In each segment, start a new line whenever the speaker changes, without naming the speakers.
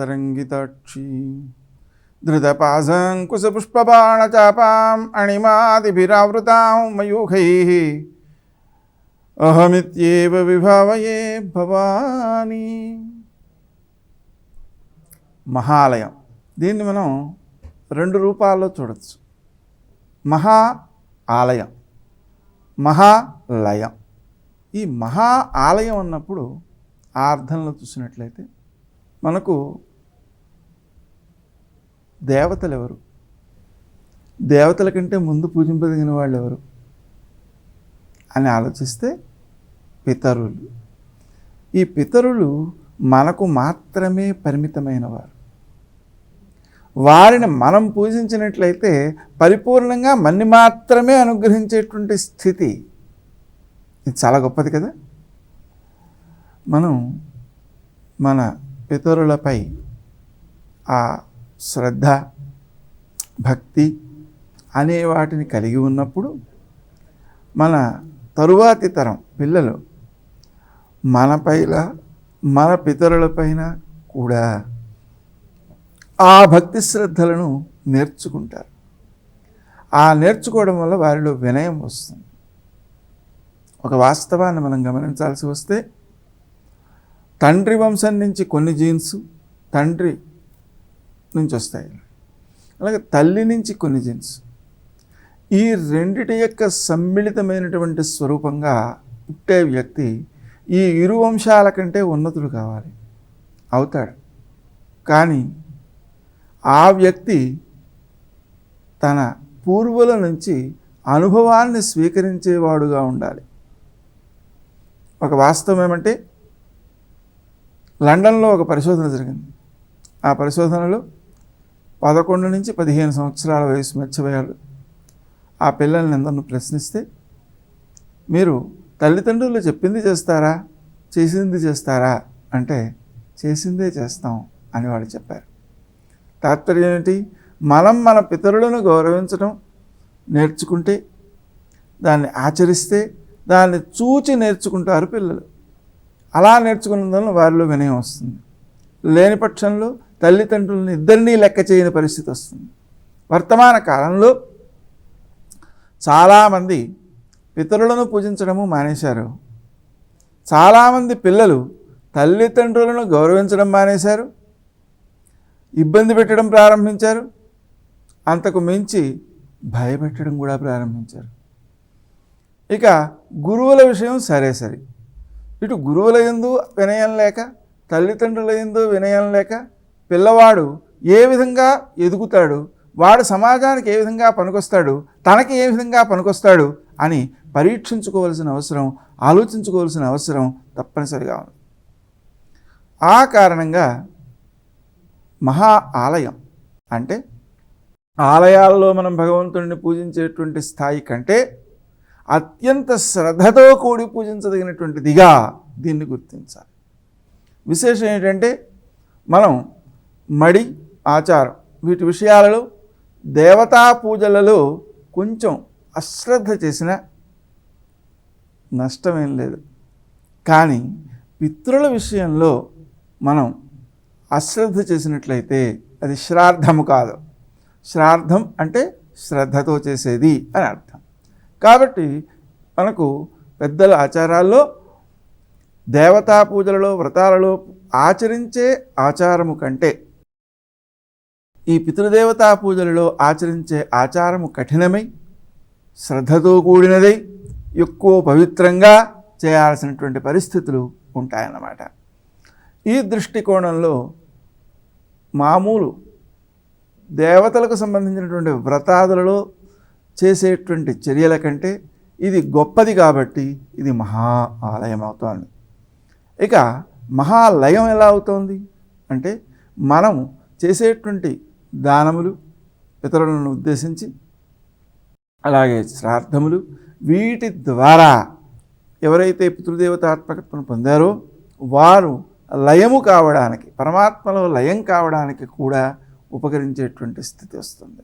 తరంగితాక్షి ధృతపాశంకుశపుష్పబాణచాపాం అణిమాదిభిరావృతాం మయూఖైः. అహమిత్యేవ విభావయే భవానీ. మహాలయం. దీన్ని మనం రెండు రూపాల్లో చూడవచ్చు మహా ఆలయం. మహాలయం ఈ మహా ఆలయం అన్నప్పుడు ఆ అర్థంలో చూసినట్లయితే మనకు దేవతలు ఎవరు దేవతల కంటే ముందు పూజింపదగిన వాళ్ళు ఎవరు అని ఆలోచిస్తే పితరులు. ఈ పితరులు మనకు మాత్రమే పరిమితమైన వారు వారిని మనం పూజించినట్లయితే పరిపూర్ణంగా మన్ని మాత్రమే అనుగ్రహించేటువంటి స్థితి. ఇది చాలా గొప్పది కదా? మనం మన పితరులపై ఆ శ్రద్ధ భక్తి అనే వాటిని కలిగి ఉన్నప్పుడు మన తరువాతి తరం పిల్లలు మనపైన మన పితరులపైన కూడా ఆ భక్తి శ్రద్ధలను నేర్చుకుంటారు. ఆ నేర్చుకోవడం వల్ల వారిలో వినయం వస్తుంది. ఒక వాస్తవాన్ని మనం గమనించాల్సి వస్తే తండ్రి వంశం నుంచి కొన్ని జీన్స్ తండ్రి నుంచి వస్తాయి అలాగే తల్లి నుంచి కొన్ని జీన్స్ ఈ రెండిటి యొక్క సమ్మిళితమైనటువంటి స్వరూపంగా పుట్టే వ్యక్తి ఈ ఇరు వంశాల కంటే ఉన్నతుడు కావాలి. అవుతాడు. కానీ ఆ వ్యక్తి తన పూర్వుల నుంచి అనుభవాన్ని స్వీకరించేవాడుగా ఉండాలి. ఒక వాస్తవం ఏమంటే లండన్లో ఒక పరిశోధన జరిగింది. ఆ పరిశోధనలో పదకొండు నుంచి పదిహేను సంవత్సరాల వయసు మధ్య ఆ పిల్లల్ని అందరిని ప్రశ్నిస్తే మీరు తల్లిదండ్రులు చెప్పింది చేస్తారా? చేసింది చేస్తారా? అంటే చేసిందే చేస్తాం అని వాళ్ళు చెప్పారు. తాత్పర్యం ఏంటి? మనం మన పితరులను గౌరవించడం నేర్చుకుంటే దాన్ని ఆచరిస్తే దాన్ని చూచి నేర్చుకుంటారు పిల్లలు. అలా నేర్చుకున్నందున వారిలో వినయం వస్తుంది. లేని పక్షంలో తల్లిదండ్రులను ఇద్దరినీ లెక్క చేయని పరిస్థితి వస్తుంది. వర్తమాన కాలంలో చాలామంది పితరులను పూజించడము మానేశారు. చాలామంది పిల్లలు తల్లిదండ్రులను గౌరవించడం మానేశారు. ఇబ్బంది పెట్టడం ప్రారంభించారు. అంతకు మించి భయపెట్టడం కూడా ప్రారంభించారు. ఇక గురువుల విషయం సరే సరే. ఇటు గురువుల ఎందు వినయం లేక తల్లిదండ్రుల ఎందు వినయం లేక పిల్లవాడు ఏ విధంగా ఎదుగుతాడు? వాడు సమాజానికి ఏ విధంగా పనికొస్తాడు? తనకి ఏ విధంగా పనికొస్తాడు? అని పరీక్షించుకోవాల్సిన అవసరం ఆలోచించుకోవాల్సిన అవసరం తప్పనిసరిగా ఉంది. ఆ కారణంగా మహా ఆలయం అంటే ఆలయాల్లో మనం భగవంతుడిని పూజించేటువంటి స్థాయి కంటే అత్యంత శ్రద్ధతో కూడి పూజించదగినటువంటిదిగా దీన్ని గుర్తించాలి. విశేషం ఏంటంటే మనం మడి ఆచారం. వీటి విషయాలలో దేవతా పూజలలో కొంచెం అశ్రద్ధ చేసిన నష్టమేం లేదు. కానీ పితృల విషయంలో మనం అశ్రద్ధ చేసినట్లయితే అది శ్రాద్ధము కాదు. శ్రార్థం అంటే శ్రద్ధతో చేసేది అని అర్థం. కాబట్టి మనకు పెద్దల ఆచారాల్లో దేవతా పూజలలో వ్రతాలలో ఆచరించే ఆచారము కంటే ఈ పితృదేవతా పూజలలో ఆచరించే ఆచారము కఠినమై శ్రద్ధతో కూడినదై ఎక్కువ పవిత్రంగా చేయాల్సినటువంటి పరిస్థితులు ఉంటాయన్నమాట. ఈ దృష్టికోణంలో మామూలు దేవతలకు సంబంధించినటువంటి వ్రతాదులలో చేసేటువంటి చర్యల కంటే ఇది గొప్పది కాబట్టి ఇది మహా ఆలయం అవుతోంది. ఇక మహాలయం ఎలా అవుతోంది? అంటే మనం చేసేటువంటి దానములు ఇతరులను ఉద్దేశించి అలాగే శ్రాద్ధములు వీటి ద్వారా ఎవరైతే పితృదేవతాత్మకత్వం పొందారో వారు లయము కావడానికి పరమాత్మలో లయం కావడానికి కూడా ఉపకరించేటువంటి స్థితి వస్తుంది.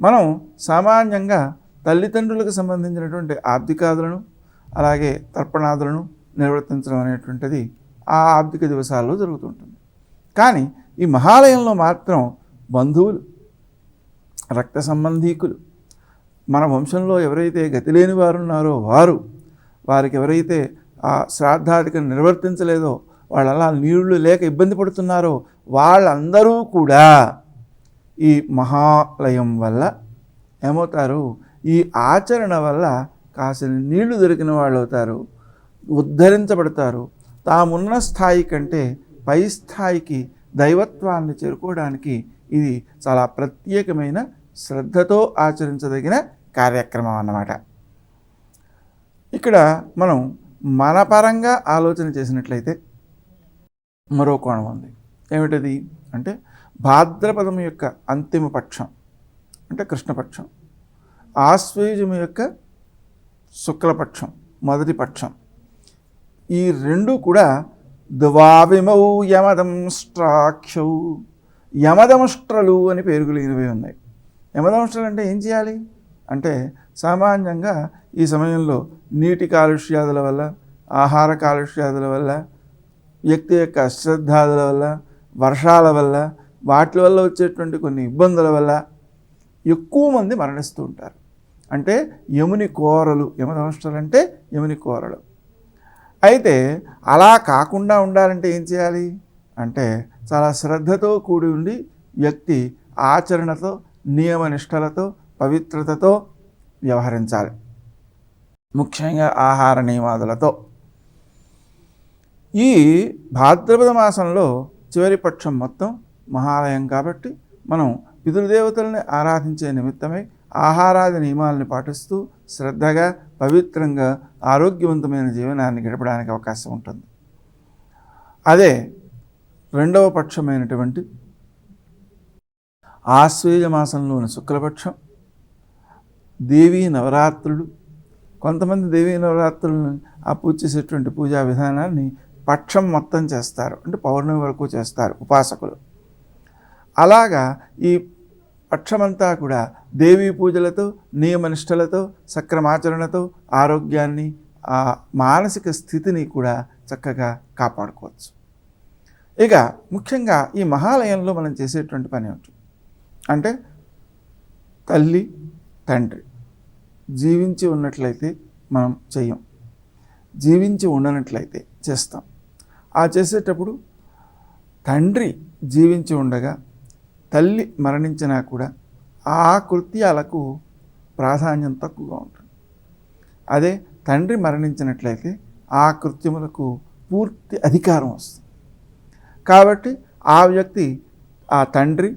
మనం సామాన్యంగా తల్లిదండ్రులకు సంబంధించినటువంటి ఆబ్దికాదులను అలాగే తర్పణాదులను నిర్వర్తించడం అనేటువంటిది ఆ ఆబ్దిక దివసాల్లో జరుగుతుంటుంది కానీ ఈ మహాలయంలో మాత్రం బంధువులు రక్త సంబంధీకులు. మన వంశంలో ఎవరైతే గతి లేని వారు ఉన్నారో వారు వారికి ఎవరైతే ఆ శ్రాద్ధాదికను నిర్వర్తించలేదో వాళ్ళు అలా నీళ్ళు లేక ఇబ్బంది పడుతున్నారో వాళ్ళందరూ కూడా ఈ మహాలయం వల్ల ఏమవుతారు? ఈ ఆచరణ వల్ల కాసిన నీళ్ళు దొరికిన వాళ్ళు అవుతారు ఉద్ధరించబడతారు. తామున్న స్థాయి కంటే పై స్థాయికి దైవత్వాన్ని చేరుకోవడానికి ఇది చాలా ప్రత్యేకమైన శ్రద్ధతో ఆచరించదగిన కార్యక్రమం అన్నమాట. ఇక్కడ మనం మన పరంగా ఆలోచన చేసినట్లయితే మరో కోణం ఉంది. ఏమిటది? అంటే భాద్రపదం యొక్క అంతిమ పక్షం అంటే కృష్ణపక్షం. ఆశ్వేజము యొక్క శుక్లపక్షం మొదటి పక్షం. ఈ రెండు కూడా దువావిమౌ యమదంష్ట్రాక్షౌ యమదమష్ట్రలు అని పేరు కలిగినవి ఉన్నాయి. యమదముష్ట్రలు అంటే ఏం చేయాలి? అంటే సామాన్యంగా ఈ సమయంలో నీటి కాలుష్యాదుల వల్ల ఆహార కాలుష్యాదుల వల్ల వ్యక్తి యొక్క అశ్రద్ధాదుల వల్ల వర్షాల వల్ల వాటి వల్ల వచ్చేటువంటి కొన్ని ఇబ్బందుల వల్ల ఎక్కువ మంది మరణిస్తూ ఉంటారు. అంటే యముని కోరలు యమదమష్ట్రలు అంటే యముని కోరలు. అయితే అలా కాకుండా ఉండాలంటే ఏం చేయాలి? అంటే చాలా శ్రద్ధతో కూడి ఉండి వ్యక్తి ఆచరణతో నియమ నిష్టలతో పవిత్రతతో వ్యవహరించాలి. ముఖ్యంగా ఆహార నియమాదులతో. ఈ భాద్రపద మాసంలో చివరి పక్షం మొత్తం మహాలయం కాబట్టి మనం పితృదేవతల్ని ఆరాధించే నిమిత్తమై ఆహారాది నియమాలను పాటిస్తూ శ్రద్ధగా పవిత్రంగా ఆరోగ్యవంతమైన జీవనాన్ని గడపడానికి అవకాశం ఉంటుంది. అదే రెండవ పక్షమైనటువంటి ఆశ్వేజ మాసంలోని శుక్లపక్షం దేవీ నవరాత్రులు. కొంతమంది దేవీ నవరాత్రులను ఆ పూజ చేసేటువంటి పూజా విధానాన్ని పక్షం మొత్తం చేస్తారు. అంటే పౌర్ణమి వరకు చేస్తారు ఉపాసకులు. అలాగా ఈ పక్షమంతా కూడా దేవీ పూజలతో నియమనిష్టలతో సక్రమాచరణతో ఆరోగ్యాన్ని ఆ మానసిక స్థితిని కూడా చక్కగా కాపాడుకోవచ్చు. ఇక ముఖ్యంగా ఈ మహాలయంలో మనం చేసేటువంటి పని ఉంటుంది అంటే తల్లి తండ్రి జీవించి ఉన్నట్లయితే మనం చెయ్యం. జీవించి ఉండనట్లయితే చేస్తాం. ఆ చేసేటప్పుడు తండ్రి జీవించి ఉండగా తల్లి మరణించినా కూడా ఆ కృత్యాలకు ప్రాధాన్యం తక్కువగా ఉంటుంది. అదే తండ్రి మరణించినట్లయితే ఆ కృత్యములకు పూర్తి అధికారం వస్తుంది. కాబట్టి ఆ వ్యక్తి ఆ తండ్రి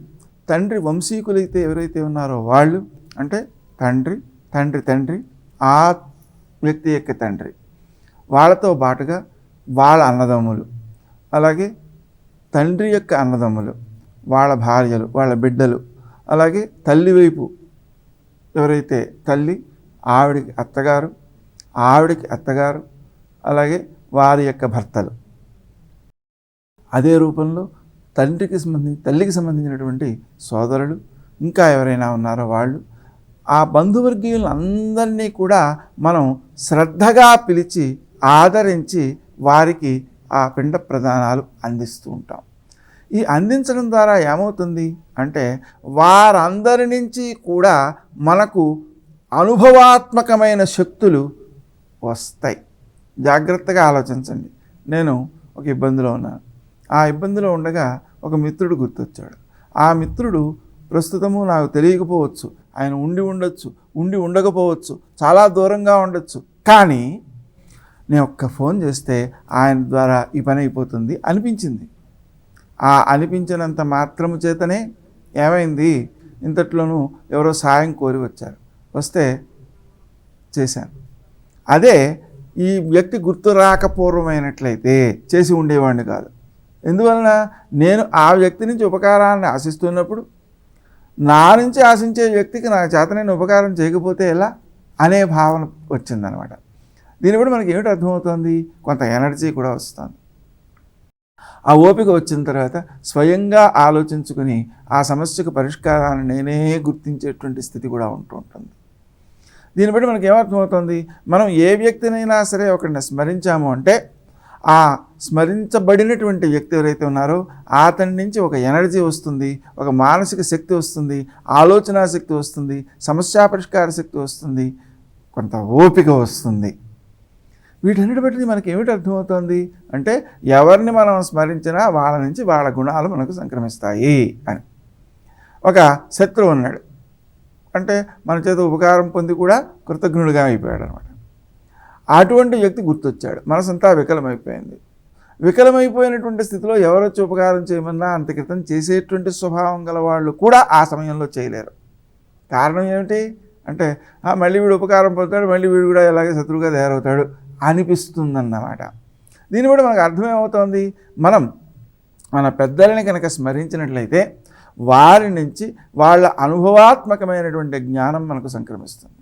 తండ్రి వంశీకులైతే ఎవరైతే ఉన్నారో వాళ్ళు అంటే తండ్రి తండ్రి తండ్రి ఆ వ్యక్తి యొక్క తండ్రి. వాళ్ళతో బాటుగా వాళ్ళ అన్నదమ్ములు అలాగే తండ్రి యొక్క అన్నదమ్ములు వాళ్ళ భార్యలు వాళ్ళ బిడ్డలు అలాగే తల్లి వైపు ఎవరైతే తల్లి ఆవిడికి అత్తగారు ఆవిడికి అత్తగారు అలాగే వారి యొక్క భర్తలు. అదే రూపంలో తండ్రికి సంబంధించి తల్లికి సంబంధించినటువంటి సోదరులు ఇంకా ఎవరైనా ఉన్నారో వాళ్ళు ఆ బంధువర్గీయులందరినీ కూడా మనం శ్రద్ధగా పిలిచి ఆదరించి వారికి ఆ పిండ ప్రదానాలు అందిస్తూ ఉంటాం. ఈ అందించడం ద్వారా ఏమవుతుంది అంటే వారందరి నుంచి కూడా మనకు అనుభవాత్మకమైన శక్తులు వస్తాయి. జాగ్రత్తగా ఆలోచించండి. నేను ఒక ఇబ్బందిలో ఉన్నాను. ఆ ఇబ్బందిలో ఉండగా ఒక మిత్రుడు గుర్తొచ్చాడు. ఆ మిత్రుడు ప్రస్తుతము నాకు తెలియకపోవచ్చు. ఆయన ఉండి ఉండొచ్చు ఉండి ఉండకపోవచ్చు చాలా దూరంగా ఉండొచ్చు. కానీ నేను ఒక్క ఫోన్ చేస్తే ఆయన ద్వారా ఈ పని అయిపోతుంది అనిపించింది. ఆ అనిపించినంత మాత్రము చేతనే ఏమైంది? ఇంతట్లోనూ ఎవరో సాయం కోరి వచ్చారు. వస్తే చేశాను. అదే ఈ వ్యక్తి గుర్తు రాకపూర్వమైనట్లయితే చేసి ఉండేవాడిని కాదు. ఎందువలన నేను ఆ వ్యక్తి నుంచి ఉపకారాన్ని ఆశిస్తున్నప్పుడు నా నుంచి ఆశించే వ్యక్తికి నా చేత నేను ఉపకారం చేయకపోతే ఎలా? అనే భావన వచ్చిందనమాట. దీన్ని బట్టి మనకి ఏమిటి అర్థమవుతుంది? కొంత ఎనర్జీ కూడా వస్తుంది. ఆ ఓపిక వచ్చిన తర్వాత స్వయంగా ఆలోచించుకుని ఆ సమస్యకు పరిష్కారాన్ని నేనే గుర్తించేటువంటి స్థితి కూడా ఉంటూ ఉంటుంది. దీన్ని బట్టి మనకి ఏమర్థమవుతుంది? మనం ఏ వ్యక్తినైనా సరే ఒకరిని స్మరించాము అంటే ఆ స్మరించబడినటువంటి వ్యక్తి ఎవరైతే ఉన్నారో అతని నుంచి ఒక ఎనర్జీ వస్తుంది ఒక మానసిక శక్తి వస్తుంది ఆలోచన శక్తి వస్తుంది సమస్యా పరిష్కార శక్తి వస్తుంది కొంత ఓపిక వస్తుంది. వీటన్నిటి బట్టి మనకి ఏమిటి అర్థమవుతుంది? అంటే ఎవరిని మనం స్మరించినా వాళ్ళ నుంచి వాళ్ళ గుణాలు మనకు సంక్రమిస్తాయి అని. ఒక శత్రువు ఉన్నాడు. అంటే మన చేత ఉపకారం పొంది కూడా కృతజ్ఞుడిగా అయిపోయాడు అనమాట అటువంటి వ్యక్తి గుర్తొచ్చాడు. మనసంతా వికలమైపోయింది. వికలమైపోయినటువంటి స్థితిలో ఎవరొచ్చి ఉపకారం చేయమన్నా అంత క్రితం చేసేటువంటి స్వభావం గల వాళ్ళు కూడా ఆ సమయంలో చేయలేరు. కారణం ఏమిటి? అంటే "ఆ, మళ్ళీ వీడు ఉపకారం పొందుతాడు మళ్ళీ వీడు కూడా ఎలాగే శత్రువుగా తయారవుతాడు అనిపిస్తుందన్నమాట. దీన్ని బట్టి మనకు అర్థమేమవుతోంది? మనం మన పెద్దలని కనుక స్మరించినట్లయితే వారి నుంచి వాళ్ళ అనుభవాత్మకమైనటువంటి జ్ఞానం మనకు సంక్రమిస్తుంది.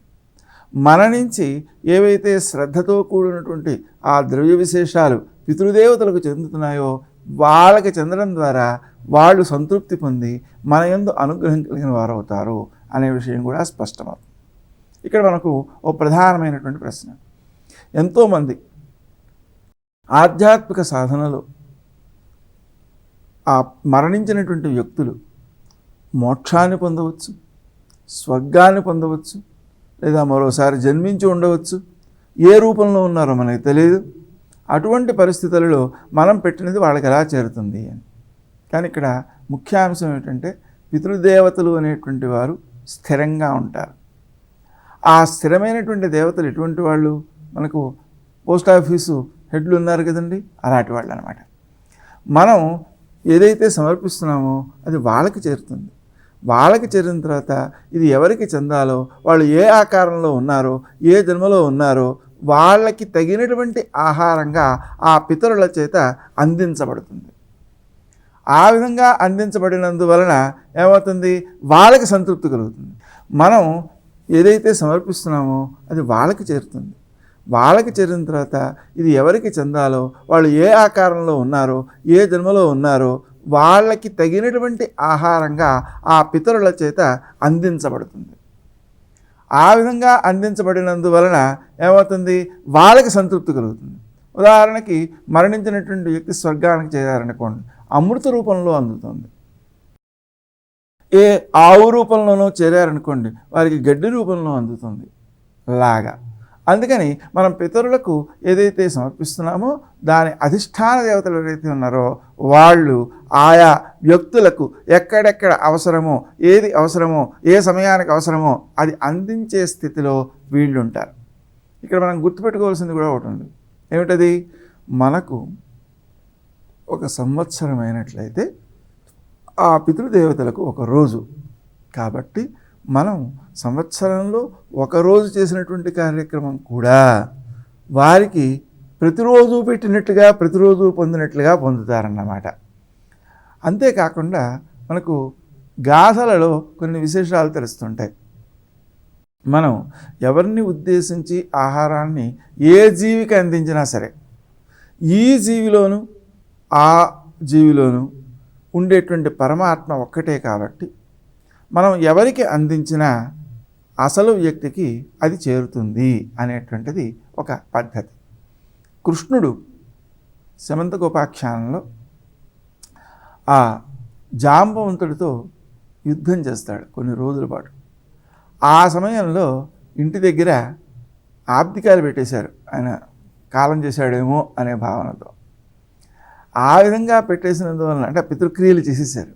మన నుంచి ఏవైతే శ్రద్ధతో కూడినటువంటి ఆ ద్రవ్య విశేషాలు పితృదేవతలకు చెందుతున్నాయో వాళ్ళకి చెందడం ద్వారా వాళ్ళు సంతృప్తి పొంది మన ఎందు అనుగ్రహం కలిగిన వారు అవుతారు అనే విషయం కూడా స్పష్టమవుతుంది. ఇక్కడ మనకు ఓ ప్రధానమైనటువంటి ప్రశ్న. ఎంతోమంది ఆధ్యాత్మిక సాధనలో ఆ మరణించినటువంటి వ్యక్తులు మోక్షాన్ని పొందవచ్చు స్వర్గాన్ని పొందవచ్చు లేదా మరోసారి జన్మించి ఉండవచ్చు. ఏ రూపంలో ఉన్నారో మనకి తెలియదు అటువంటి పరిస్థితులలో మనం పెట్టినది వాళ్ళకి ఎలా చేరుతుంది అని. కానీ ఇక్కడ ముఖ్యాంశం ఏంటంటే పితృదేవతలు అనేటువంటి వారు స్థిరంగా ఉంటారు. ఆ స్థిరమైనటువంటి దేవతలు ఎటువంటి వాళ్ళు? మనకు పోస్ట్ ఆఫీసు హెడ్లు ఉన్నారు కదండి. అలాంటి వాళ్ళు అనమాట మనం ఏదైతే సమర్పిస్తున్నామో అది వాళ్ళకి చేరుతుంది. వాళ్ళకి చేరిన తర్వాత ఇది ఎవరికి చెందాలో వాళ్ళు ఏ ఆకారంలో ఉన్నారో ఏ జన్మలో ఉన్నారో వాళ్ళకి తగినటువంటి ఆహారంగా ఆ పితరుల చేత అందించబడుతుంది. ఆ విధంగా అందించబడినందువలన ఏమవుతుంది? వాళ్ళకి సంతృప్తి కలుగుతుంది. మనం ఏదైతే సమర్పిస్తున్నామో అది వాళ్ళకి చేరుతుంది. వాళ్ళకి చేరిన తర్వాత ఇది ఎవరికి చెందాలో వాళ్ళు ఏ ఆకారంలో ఉన్నారో ఏ జన్మలో ఉన్నారో వాళ్ళకి తగినటువంటి ఆహారంగా ఆ పితరుల చేత అందించబడుతుంది. ఆ విధంగా అందించబడినందువలన ఏమవుతుంది? వాళ్ళకి సంతృప్తి కలుగుతుంది. ఉదాహరణకి మరణించినటువంటి వ్యక్తి స్వర్గానికి చేరారనుకోండి అమృత రూపంలో అందుతుంది. ఏ ఆవు రూపంలోనో చేరారనుకోండి వారికి గడ్డి రూపంలో అందుతుంది. లాగా. అందుకని మనం పితరులకు ఏదైతే సమర్పిస్తున్నామో దాని అధిష్టాన దేవతలు ఎవరైతే ఉన్నారో వాళ్ళు ఆయా వ్యక్తులకు ఎక్కడెక్కడ అవసరమో ఏది అవసరమో ఏ సమయానికి అవసరమో అది అందించే స్థితిలో వీళ్ళు ఉంటారు ఇక్కడ మనం గుర్తుపెట్టుకోవాల్సింది కూడా ఒకటి ఉంది. ఏమిటది? మనకు ఒక సంవత్సరం అయినట్లయితే ఆ పితృదేవతలకు ఒక రోజు. కాబట్టి మనం సంవత్సరంలో ఒకరోజు చేసినటువంటి కార్యక్రమం కూడా వారికి ప్రతిరోజు పెట్టినట్టుగా ప్రతిరోజు పొందినట్లుగా పొందుతారన్నమాట. అంతేకాకుండా మనకు గాథలలో కొన్ని విశేషాలు తెలుస్తుంటాయి. మనం ఎవరిని ఉద్దేశించి ఆహారాన్ని ఏ జీవికి అందించినా సరే ఈ జీవిలోను ఆ జీవిలోను ఉండేటువంటి పరమాత్మ ఒక్కటే కాబట్టి మనం ఎవరికి అందించినా అసలు వ్యక్తికి అది చేరుతుంది అనేటువంటిది ఒక పద్ధతి. కృష్ణుడు శమంతగోపాఖ్యానంలో ఆ జాంబవంతుడితో యుద్ధం చేస్తాడు కొన్ని రోజుల పాటు. ఆ సమయంలో ఇంటి దగ్గర ఆబ్దికాలు పెట్టేశారు. ఆయన కాలం చేశాడేమో అనే భావనతో. ఆ విధంగా పెట్టేసినందువలన అంటే పితృక్రియలు చేసేసారు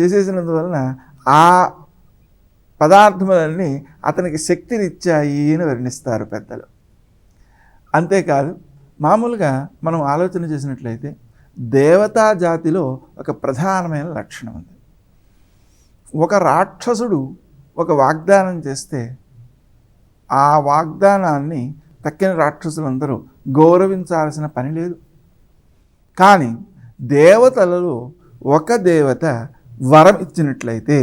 చేసేసినందువలన ఆ పదార్థములన్నీ అతనికి శక్తినిచ్చాయి అని వర్ణిస్తారు పెద్దలు. అంతేకాదు మామూలుగా మనం ఆలోచన చేసినట్లయితే దేవతా జాతిలో ఒక ప్రధానమైన లక్షణం ఉంది. ఒక రాక్షసుడు ఒక వాగ్దానం చేస్తే ఆ వాగ్దానాన్ని తక్కిన రాక్షసులందరూ గౌరవించాల్సిన పని లేదు. కానీ దేవతలలో ఒక దేవత వరం ఇచ్చినట్లయితే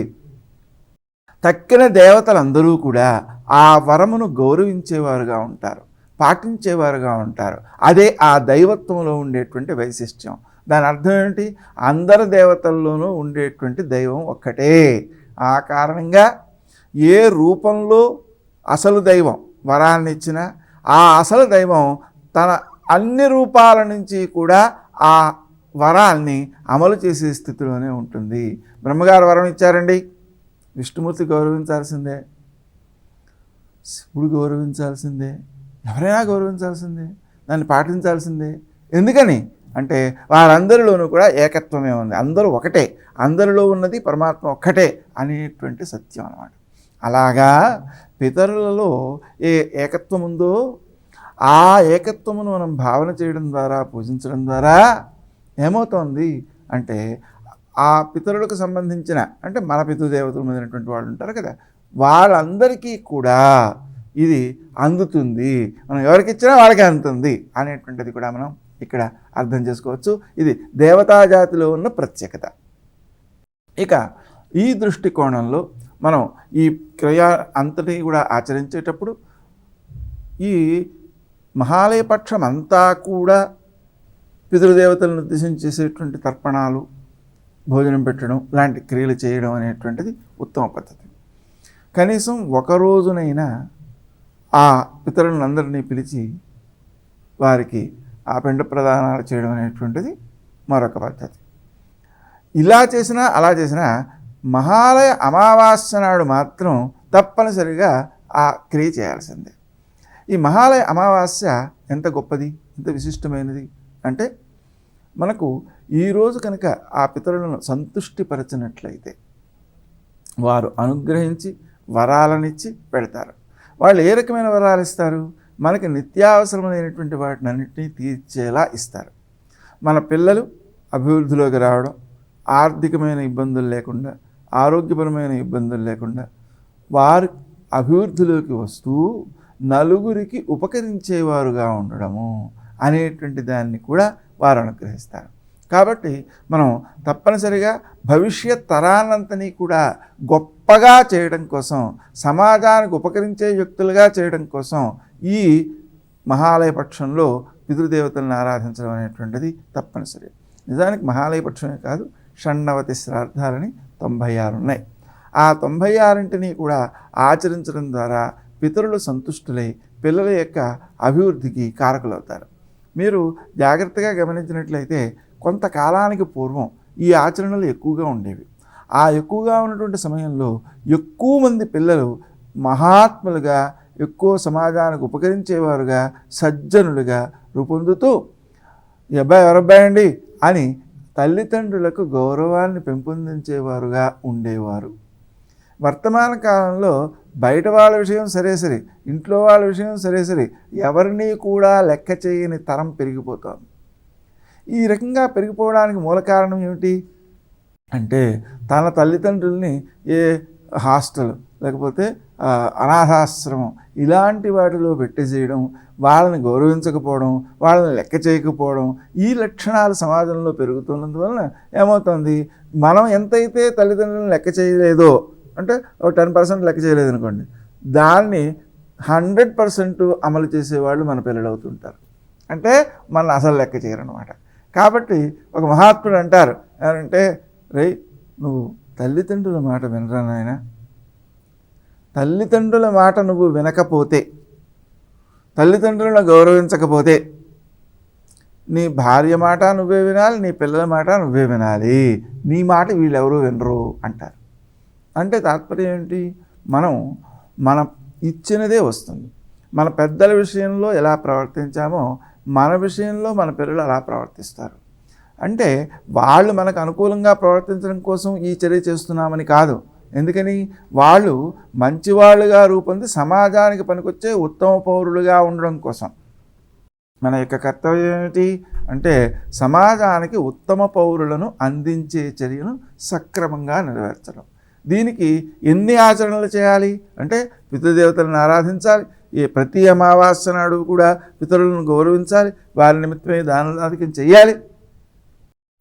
తక్కిన దేవతలందరూ కూడా ఆ వరమును గౌరవించేవారుగా ఉంటారు పాటించేవారుగా ఉంటారు. అదే ఆ దైవత్వంలో ఉండేటువంటి వైశిష్ట్యం. దాని అర్థం ఏంటి? అందరి దేవతల్లోనూ ఉండేటువంటి దైవం ఒక్కటే. ఆ కారణంగా ఏ రూపంలో అసలు దైవం వరాన్ని ఇచ్చినా ఆ అసలు దైవం తన అన్ని రూపాల నుంచి కూడా ఆ వరాల్ని అమలు చేసే స్థితిలోనే ఉంటుంది. బ్రహ్మగారు వరం ఇచ్చారండి. విష్ణుమూర్తి గౌరవించాల్సిందే. శివుడు గౌరవించాల్సిందే. ఎవరైనా గౌరవించాల్సిందే. దాన్ని పాటించాల్సిందే. ఎందుకని? అంటే వారందరిలోనూ కూడా ఏకత్వమే ఉంది. అందరూ ఒకటే. అందరిలో ఉన్నది పరమాత్మ ఒక్కటే అనేటువంటి సత్యం అన్నమాట. అలాగా పితరులలో ఏ ఏకత్వం ఉందో ఆ ఏకత్వమును మనం భావన చేయడం ద్వారా పూజించడం ద్వారా ఏమవుతోంది అంటే ఆ పితరులకు సంబంధించిన అంటే మన పితృదేవతల మీదైనటువంటి వాళ్ళు ఉంటారు కదా వాళ్ళందరికీ కూడా ఇది అందుతుంది. మనం ఎవరికి ఇచ్చినా వాళ్ళకి అందుతుంది అనేటువంటిది కూడా మనం ఇక్కడ అర్థం చేసుకోవచ్చు. ఇది దేవతా జాతిలో ఉన్న ప్రత్యేకత. ఇక ఈ దృష్టికోణంలో మనం ఈ క్రియ అంతటి కూడా ఆచరించేటప్పుడు ఈ మహాలయపక్షం అంతా కూడా పితృదేవతలను ఉద్దేశించి చేసేటువంటి తర్పణాలు భోజనం పెట్టడం లాంటి క్రియలు చేయడం అనేటువంటిది ఉత్తమ పద్ధతి. కనీసం ఒక రోజునైనా ఆ పితరులందరినీ పిలిచి వారికి ఆ పిండ ప్రదానాలు చేయడం అనేటువంటిది మరొక పద్ధతి. ఇలా చేసినా అలా చేసినా మహాలయ అమావాస్య నాడు మాత్రం తప్పనిసరిగా ఆ క్రియ చేయాల్సిందే. ఈ మహాలయ అమావాస్య ఎంత గొప్పది? ఎంత విశిష్టమైనది? అంటే మనకు ఈరోజు కనుక ఆ పితరులను సంతుష్టిపరచినట్లయితే వారు అనుగ్రహించి వరాలనిచ్చి పెడతారు. వాళ్ళు ఏ రకమైన వరాలు ఇస్తారు? మనకి నిత్యావసరమైనటువంటి వాటిని అన్నింటినీ తీర్చేలా ఇస్తారు. మన పిల్లలు అభివృద్ధిలోకి రావడం ఆర్థికమైన ఇబ్బందులు లేకుండా ఆరోగ్యపరమైన ఇబ్బందులు లేకుండా వారు అభివృద్ధిలోకి వస్తూ నలుగురికి ఉపకరించేవారుగా ఉండడము. అనేటువంటి దాన్ని కూడా వారు అనుగ్రహిస్తారు. కాబట్టి మనం తప్పనిసరిగా భవిష్యత్ తరాలంతని కూడా గొప్పగా చేయడం కోసం సమాజానికి ఉపకరించే వ్యక్తులుగా చేయడం కోసం ఈ మహాలయ పక్షంలో పితృదేవతలను ఆరాధించడం అనేటువంటిది తప్పనిసరి. నిజానికి మహాలయ పక్షమే కాదు షణ్ణవతి శ్రార్థాలని తొంభై ఆరు ఉన్నాయి. ఆ తొంభై ఆరింటిని కూడా ఆచరించడం ద్వారా పితరులు సంతుష్టులై పిల్లల యొక్క అభివృద్ధికి కారకులవుతారు. మీరు జాగ్రత్తగా గమనించినట్లయితే కొంతకాలానికి పూర్వం ఈ ఆచరణలు ఎక్కువగా ఉండేవి. ఆ ఎక్కువగా ఉన్నటువంటి సమయంలో ఎక్కువ మంది పిల్లలు మహాత్ములుగా ఎక్కువ సమాజానికి ఉపకరించేవారుగా సజ్జనులుగా రూపొందుతూ ఈ అబ్బాయి ఎవరబ్బాయి అండి? అని తల్లిదండ్రులకు గౌరవాన్ని పెంపొందించేవారుగా ఉండేవారు. వర్తమాన కాలంలో బయట వాళ్ళ విషయం సరే సరే ఇంట్లో వాళ్ళ విషయం సరే సరే ఎవరిని కూడా లెక్క చేయని తరం పెరిగిపోతోంది. ఈ రకంగా పెరిగిపోవడానికి మూల కారణం ఏమిటి? అంటే తన తల్లిదండ్రుల్ని ఏ హాస్టల్ లేకపోతే అనాథాశ్రమం ఇలాంటి వాటిలో పెట్టేసేయడం వాళ్ళని గౌరవించకపోవడం వాళ్ళని లెక్క చేయకపోవడం ఈ లక్షణాలు సమాజంలో పెరుగుతున్నందువలన ఏమవుతుంది? మనం ఎంతైతే తల్లిదండ్రులను లెక్క చేయలేదో అంటే ఒక టెన్ పర్సెంట్ లెక్క చేయలేదు అనుకోండి దాన్ని హండ్రెడ్ పర్సెంట్ అమలు చేసేవాళ్ళు మన పిల్లలు అవుతుంటారు. అంటే మన అసలు లెక్క చేయరనమాట కాబట్టి ఒక మహాత్ముడు అంటారు ఏమంటే రై నువ్వు తల్లిదండ్రుల మాట వినరా నాయన? తల్లిదండ్రుల మాట నువ్వు వినకపోతే తల్లిదండ్రులను గౌరవించకపోతే నీ భార్య మాట నువ్వే వినాలి నీ పిల్లల మాట నువ్వే వినాలి నీ మాట వీళ్ళెవరూ వినరు అంటారు. అంటే తాత్పర్యం ఏంటి? మనం మన ఇచ్చినదే వస్తుంది. మన పెద్దల విషయంలో ఎలా ప్రవర్తించామో మన విషయంలో మన పిల్లలు అలా ప్రవర్తిస్తారు. అంటే వాళ్ళు మనకు అనుకూలంగా ప్రవర్తించడం కోసం ఈ చర్య చేస్తున్నామని కాదు. ఎందుకని? వాళ్ళు మంచివాళ్ళుగా రూపొంది సమాజానికి పనికొచ్చే ఉత్తమ పౌరులుగా ఉండడం కోసం. మన యొక్క కర్తవ్యం ఏమిటి? అంటే సమాజానికి ఉత్తమ పౌరులను అందించే చర్యను సక్రమంగా నెరవేర్చడం. దీనికి ఎన్ని ఆచరణలు చేయాలి? అంటే పితృదేవతలను ఆరాధించాలి. ఈ ప్రతి అమావాస్య నాడు కూడా పితరులను గౌరవించాలి. వారి నిమిత్తమే దానాధికం చేయాలి.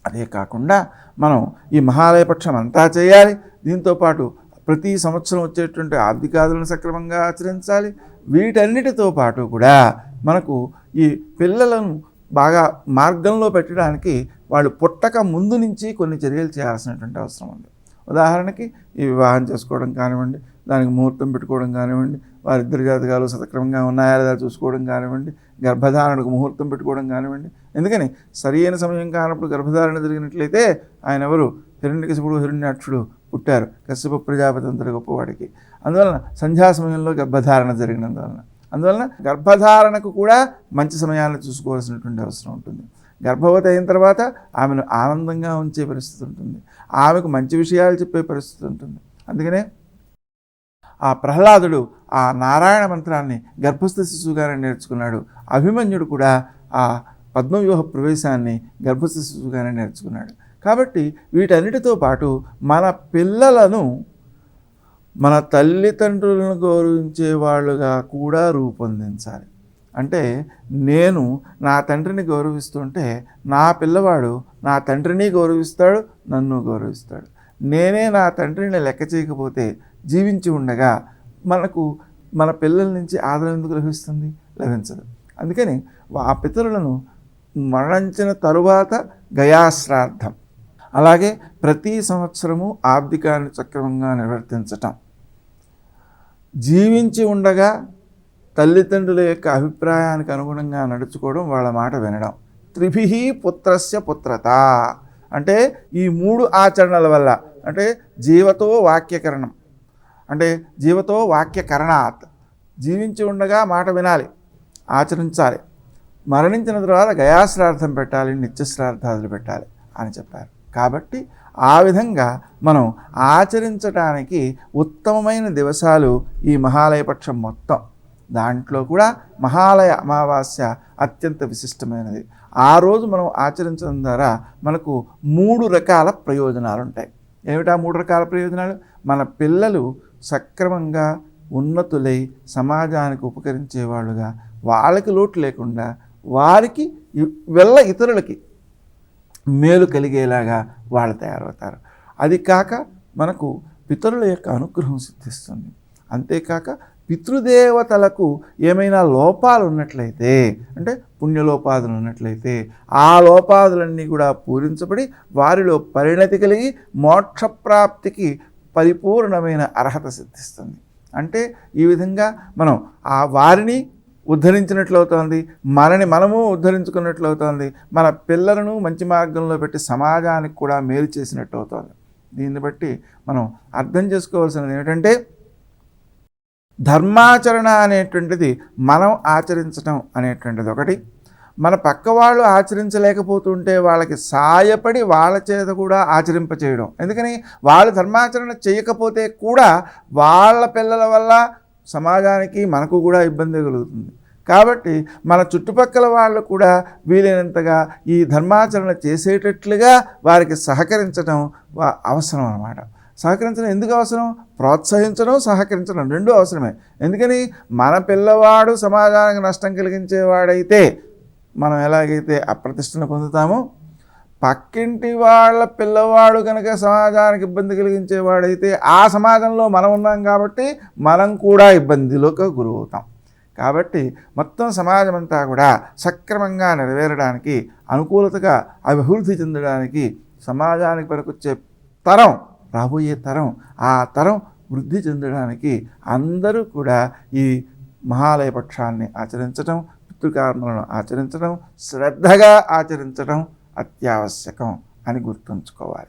అదే కాకుండా మనం ఈ మహాలయ పక్షం అంతా చేయాలి. దీంతోపాటు ప్రతి సంవత్సరం వచ్చేటువంటి ఆర్థికాదులను సక్రమంగా ఆచరించాలి. వీటన్నిటితో పాటు కూడా మనకు ఈ పిల్లలను బాగా మార్గంలో పెట్టడానికి వాళ్ళు పుట్టక ముందు నుంచి కొన్ని చర్యలు చేయాల్సినటువంటి అవసరం ఉంది. ఉదాహరణకి ఈ వివాహం చేసుకోవడం కానివ్వండి దానికి ముహూర్తం పెట్టుకోవడం కానివ్వండి వారిద్దరి జాతకాలు సతక్రమంగా ఉన్నాయా లేదా చూసుకోవడం కానివ్వండి గర్భధారణకు ముహూర్తం పెట్టుకోవడం కానివ్వండి. ఎందుకని? సరియైన సమయం కానప్పుడు గర్భధారణ జరిగినట్లయితే ఆయన ఎవరు? హిరణ్యకశిపుడు హిరణ్యాక్షుడు పుట్టారు. కశ్యప ప్రజాపతి గొప్పవాడికి. అందువలన సంధ్యా సమయంలో గర్భధారణ జరిగినందువలన. అందువలన గర్భధారణకు కూడా మంచి సమయాన్ని చూసుకోవాల్సినటువంటి అవసరం ఉంటుంది. గర్భవతి అయిన తర్వాత ఆమెను ఆనందంగా ఉంచే పరిస్థితి ఉంటుంది. ఆమెకు మంచి విషయాలు చెప్పే పరిస్థితి ఉంటుంది. అందుకనే ఆ ప్రహ్లాదుడు ఆ నారాయణ మంత్రాన్ని గర్భస్థ శిశువుగానే నేర్చుకున్నాడు. అభిమన్యుడు కూడా ఆ పద్మవ్యూహ ప్రవేశాన్ని గర్భస్థ శిశువుగానే నేర్చుకున్నాడు. కాబట్టి వీటన్నిటితో పాటు మన పిల్లలను మన తల్లిదండ్రులను గౌరవించే వాళ్ళుగా కూడా రూపొందించాలి. అంటే నేను నా తండ్రిని గౌరవిస్తుంటే నా పిల్లవాడు నా తండ్రిని గౌరవిస్తాడు నన్ను గౌరవిస్తాడు. నేనే నా తండ్రిని లెక్క చేయకపోతే జీవించి ఉండగా మనకు మన పిల్లల నుంచి ఆదరణ ఎందుకు లభిస్తుంది? లభించదు. అందుకని ఆ పితరులను మరణించిన తరువాత గయాశ్రాద్ధం. అలాగే ప్రతి సంవత్సరము ఆర్థికాన్ని సక్రమంగా నిర్వర్తించటం. జీవించి ఉండగా తల్లిదండ్రుల యొక్క అభిప్రాయానికి అనుగుణంగా నడుచుకోవడం వాళ్ళ మాట వినడం. త్రిభి పుత్రస్య పుత్రత. అంటే ఈ మూడు ఆచరణల వల్ల అంటే జీవతో వాక్యకరణం అంటే జీవతో వాక్యకరణాత్. జీవించి ఉండగా మాట వినాలి ఆచరించాలి. మరణించిన తర్వాత గయాశ్రార్థం పెట్టాలి నిత్యశ్రార్థాదులు పెట్టాలి అని చెప్పారు. కాబట్టి ఆ విధంగా మనం ఆచరించటానికి ఉత్తమమైన దివసాలు ఈ మహాలయపక్షం మొత్తం. దాంట్లో కూడా మహాలయ అమావాస్య అత్యంత విశిష్టమైనది. ఆ రోజు మనం ఆచరించడం ద్వారా మనకు మూడు రకాల ప్రయోజనాలు ఉంటాయి. ఏమిటా మూడు రకాల ప్రయోజనాలు? మన పిల్లలు సక్రమంగా ఉన్నతులై సమాజానికి ఉపకరించే వాళ్ళుగా వాళ్ళకి లోటు లేకుండా వారికి వెళ్ళ ఇతరులకి మేలు కలిగేలాగా వాళ్ళు తయారవుతారు. అది కాక మనకు పితరుల యొక్క అనుగ్రహం సిద్ధిస్తుంది. అంతేకాక పితృదేవతలకు ఏమైనా లోపాలు ఉన్నట్లయితే అంటే పుణ్యలోపాదులు ఉన్నట్లయితే ఆ లోపాదులన్నీ కూడా పూరించబడి వారిలో పరిణతి కలిగి మోక్షప్రాప్తికి పరిపూర్ణమైన అర్హత సిద్ధిస్తుంది. అంటే ఈ విధంగా మనం ఆ వారిని ఉద్ధరించినట్లు అవుతోంది మనని మనము ఉద్ధరించుకున్నట్లు అవుతోంది మన పిల్లలను మంచి మార్గంలో పెట్టి సమాజానికి కూడా మేలు చేసినట్టు అవుతుంది. దీన్ని బట్టి మనం అర్థం చేసుకోవాల్సినది ఏమిటంటే ధర్మాచరణ అనేటువంటిది మనం ఆచరించడం అనేటువంటిది ఒకటి. మన పక్క వాళ్ళు ఆచరించలేకపోతుంటే వాళ్ళకి సాయపడి వాళ్ళ చేత కూడా ఆచరింపచేయడం. ఎందుకని? వాళ్ళు ధర్మాచరణ చేయకపోతే కూడా వాళ్ళ పిల్లల వల్ల సమాజానికి మనకు కూడా ఇబ్బంది కలుగుతుంది. కాబట్టి మన చుట్టుపక్కల వాళ్ళు కూడా వీలైనంతగా ఈ ధర్మాచరణ చేసేటట్లుగా వారికి సహకరించడం అవసరం అన్నమాట. సహకరించడం ఎందుకు అవసరం? ప్రోత్సహించడం సహకరించడం రెండు అవసరమే. ఎందుకని? మన పిల్లవాడు సమాజానికి నష్టం కలిగించేవాడైతే మనం ఎలాగైతే అప్రతిష్టను పొందుతామో పక్కింటి వాళ్ళ పిల్లవాడు కనుక సమాజానికి ఇబ్బంది కలిగించేవాడైతే ఆ సమాజంలో మనం ఉన్నాం కాబట్టి మనం కూడా ఇబ్బందిలోకి గురవుతాం. కాబట్టి మొత్తం సమాజం అంతా కూడా సక్రమంగా నెరవేరడానికి అనుకూలతగా అభివృద్ధి చెందడానికి సమాజానికి పనికొచ్చే తరం రాబోయే తరం ఆ తరం వృద్ధి చెందడానికి అందరూ కూడా ఈ మహాలయ పక్షాన్ని ఆచరించడం పితృకర్మలను ఆచరించడం శ్రద్ధగా ఆచరించడం అత్యావశ్యకం అని గుర్తుంచుకోవాలి.